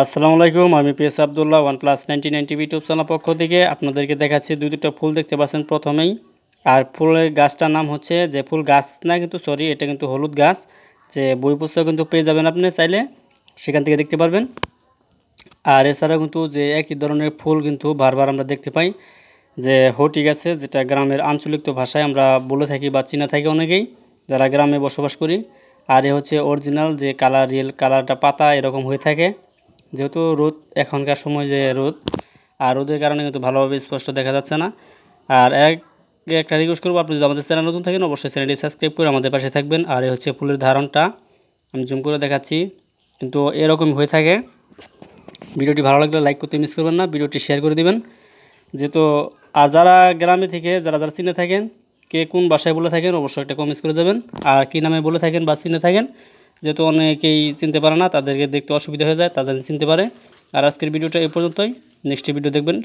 আসসালামু আলাইকুম, আমি P S Abdullah one plus ninety nine TV YouTube channel পক্ষ থেকে আপনাদেরকে দেখাচ্ছি দুই দুটো ফুল দেখতে পাচ্ছেন প্রথমেই। আর ফুলের গাছটার নাম হচ্ছে যে ফুল গাছ না কিন্তু সরি এটা কিন্তু হলুদ গাছ। যে বই পুস্তক কিন্তু পেয়ে যাবেন আপনি চাইলে, সেখান থেকে দেখতে পারবেন। আর এছাড়া কিন্তু যে একই ধরনের ফুল কিন্তু বারবার আমরা দেখতে পাই, যে হটি গাছে, যেটা গ্রামের আঞ্চলিক ভাষায় আমরা বলে থাকি বা চিনা থাকি অনেকেই, যারা গ্রামে বসবাস করি। আর এ হচ্ছে অরিজিনাল যে কালার রিয়েল কালারটা পাতা এরকম হয়ে থাকে। যেহেতু রোদ, এখনকার সময় যে রোদ, আর রোদের কারণে কিন্তু ভালোভাবে স্পষ্ট দেখা যাচ্ছে না। আর এক, একটা রিকোয়েস্ট করব, আপনি যদি আমাদের চ্যানেল নতুন থাকেন, অবশ্যই চ্যানেলটি সাবস্ক্রাইব করে আমাদের পাশে থাকবেন। আর এ হচ্ছে ফুলের ধারণটা। আমি জুম করে দেখাচ্ছি। কিন্তু এরকম হয়ে থাকে। ভিডিওটি ভালো লাগলে লাইক করতে মিস করবেন না। ভিডিওটি শেয়ার করে দিবেন। যেহেতু, আর যারা গ্রামে থেকে, যারা যারা চিনে থাকেন, কে কোন বাসায় বলে থাকেন, অবশ্যই একটা কমেন্টস করে দেবেন। আর কী নামে বলে থাকেন বা চিনে থাকেন যেহেতু অনেকেই চিনতে পারে না, তাদেরকে দেখতে অসুবিধা হয়ে যায়, তাদের চিনতে পারে। আর আজকের ভিডিওটা এ পর্যন্তই। নেক্সট ভিডিও দেখবেন।